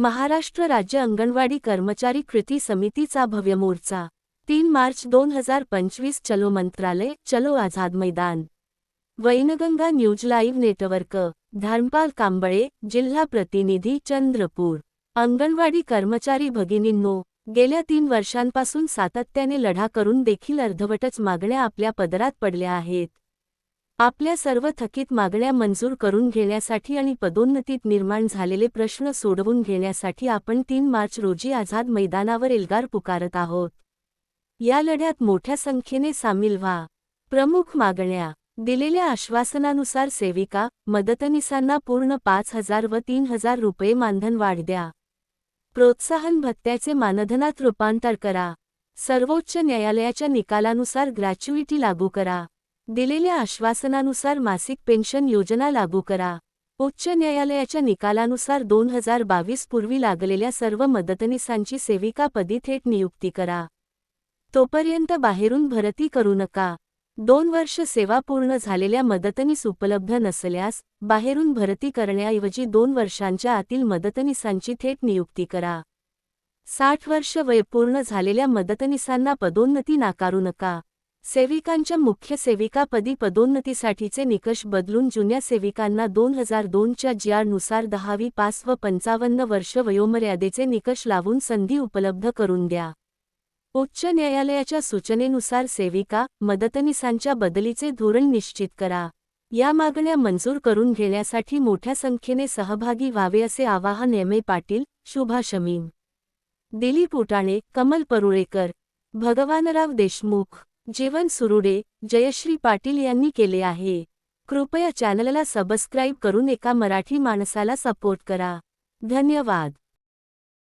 महाराष्ट्र राज्य अंगणवाडी कर्मचारी कृती समितीचा भव्य मोर्चा. तीन मार्च दोन हजार पंचवीस चलो मंत्रालय चलो Azad Maidan. Wainganga news live network Dharmapal Kamble जिल्हा प्रतिनिधी चंद्रपूर. अंगणवाडी कर्मचारी भगिनींनो गेल्या तीन वर्षांपासून सातत्याने लढा करून देखील अर्धवटच मागण्या आपल्या पदरात पडल्या आहेत. आपल्या सर्व थकीत मागण्या मंजूर करून घेण्यासाठी आणि पदोन्नतीत निर्माण झालेले प्रश्न सोडवून घेण्यासाठी आपण तीन मार्च रोजी आझाद मैदानावर एल्गार पुकारत आहोत. या लढ्यात मोठ्या संख्येने सामील व्हा. प्रमुख मागण्या. दिलेल्या आश्वासनानुसार सेविका मदतनीसांना पूर्ण पाच हजार व तीन हजार रुपये मानधन वाढ द्या. प्रोत्साहन भत्त्याचे मानधनात रूपांतर करा. सर्वोच्च न्यायालयाच्या निकालानुसार ग्रॅच्युइटी लागू करा. दिलेल्या आश्वासनानुसार मासिक पेन्शन योजना लागू करा. उच्च न्यायालयाच्या निकालानुसार दोन हजार बावीस पूर्वी लागलेल्या सर्व मदतनीसांची सेविकापदी थेट नियुक्ती करा. तोपर्यंत बाहेरून भरती करू नका. दोन वर्ष सेवा पूर्ण झालेल्या मदतनीस उपलब्ध नसल्यास बाहेरून भरती करण्याऐवजी दोन वर्षांच्या आतील मदतनीसांची थेट नियुक्ती करा. साठ वर्ष वय पूर्ण झालेल्या मदतनीसांना पदोन्नती नाकारू नका. सेविकांच्या मुख्य सेविकापदी पदोन्नतीसाठीचे निकष बदलून जुन्या सेविकांना दोन हजार दोनच्या जीआरनुसार दहावी पास व पंचावन्न वर्ष वयोमर्यादेचे निकष लावून संधी उपलब्ध करून द्या. उच्च न्यायालयाच्या सूचनेनुसार सेविका मदतनीसांच्या बदलीचे धोरण निश्चित करा. या मागण्या मंजूर करून घेण्यासाठी मोठ्या संख्येने सहभागी व्हावे असे आवाहन एम ए पाटील शुभा शमीम. दिलीप उटाणे कमल परुळेकर. भगवानराव देशमुख. जीवन सुरुडे जयश्री पाटील यांनी केले आहे. कृपया चॅनलला सबस्क्राईब करून एका मराठी माणसाला सपोर्ट करा. धन्यवाद.